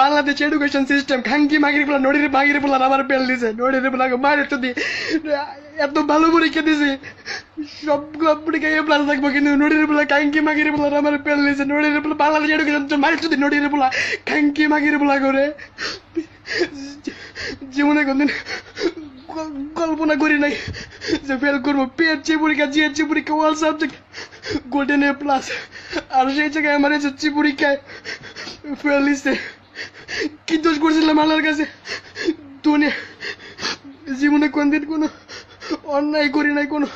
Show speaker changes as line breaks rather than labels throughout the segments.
Bangladesh education system খাঙ্কি মাগির পোলা নড়ির মাগির পোলা আমার পেল দিছে। নড়ির পোলা মায়ের তো দি। এত ভালো পরীক্ষা দিছে। সব পরীক্ষা এ প্লাস থাকব কিন্তু নড়ির পোলা খাঙ্কি মাগির পোলা আমার পেল দিছে। নড়ির পোলা বাংলাদেশ এডুকেশন মায়ের তো নড়ির পোলা খাঙ্কি মাগির পোলা করে। জীবনে কোনদিন কল্পনা করি নাই যে ফেল করব। পিএইচসি পরীক্ষা জিএইচসি পরীক্ষা all subject golden A plus আর সেই জায়গায় আমার এসএসসি পরীক্ষায় ফেল দিচ্ছে কি দোষ কাছে? জীবনে কোনদিন কোনো অন্যায় করি নাই, কোনো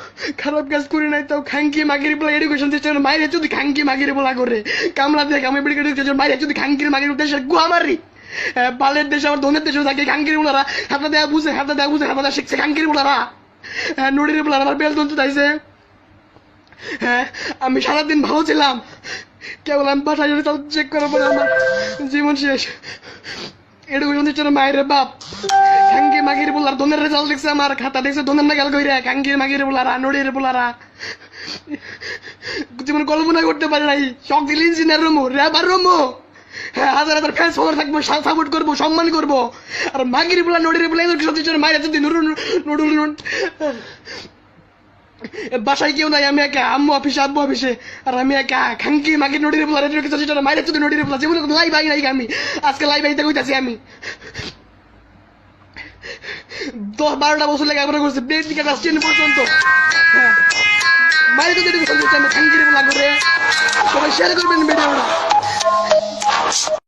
খারাপ কাজ করি নাই, তাও খাঙ্কি মাগির বলা এডুকেশন মাইরে যদি খাঙ্কি মাগির বলা করে, কামলা আমি এডুকেশন মাইরে যদি খাঙ্কির মাগির গুয়া মারি বালের দেশে আমার ধনের দেশেও থাকে, খাঙ্কির হাতে দেয়া বুঝে, হাতে দেয়া বুঝে, হাতে দেয়া শিখছে, খাঙ্কির হ্যাঁ নুড়ির আমার বেল তুলতে চাইছে। হ্যাঁ আমি সারাদিন ভালো ছিলাম কেবল আমি বাসায় যদি তাও চেক করার পরে আমার জীবন শেষ। এডুকেশন সিস্টেম মায়ের বাপ। খাঙ্কি মাগির বলার ধনের রেজাল্ট দেখছে আমার, খাতা দেখছে ধনের না গেল কইরা খাঙ্কির মাগির বলারা, নড়ির বলারা। জীবন কল্পনা করতে পারে নাই। শখ দিল ইঞ্জিনিয়ার রুমো, র্যাবার রুমো। হ্যাঁ হাজার হাজার ফ্যান্স ফলোয়ার থাকব সাপোর্ট করব, সম্মান করব। আর মাগির বলা, নড়ির বলা, এদের সত্যি জন্য মায়ের যদি নুরুল নুরুল বাসায় কেউ নাই, আমি একা, আম্মু অফিসে, আব্বু অফিসে। আর আমি একা, খাঙ্কি মাগি নড়ির বলা রেডিও কিছু যেটা মায়ের যদি নড়ির বলা জীবনে কোনো লাইভ আই নাই আমি। আজকে লাইভ আইতে কইতাছি আমি। দশ বারোটা বছর লেখাপড়া করছি বেদ থেকে ক্লাস টেন পর্যন্ত। মায়ের যদি এডুকেশন সিস্টেমে খাঙ্কির বলা করে সবাই শেয়ার করবেন ভিডিওটা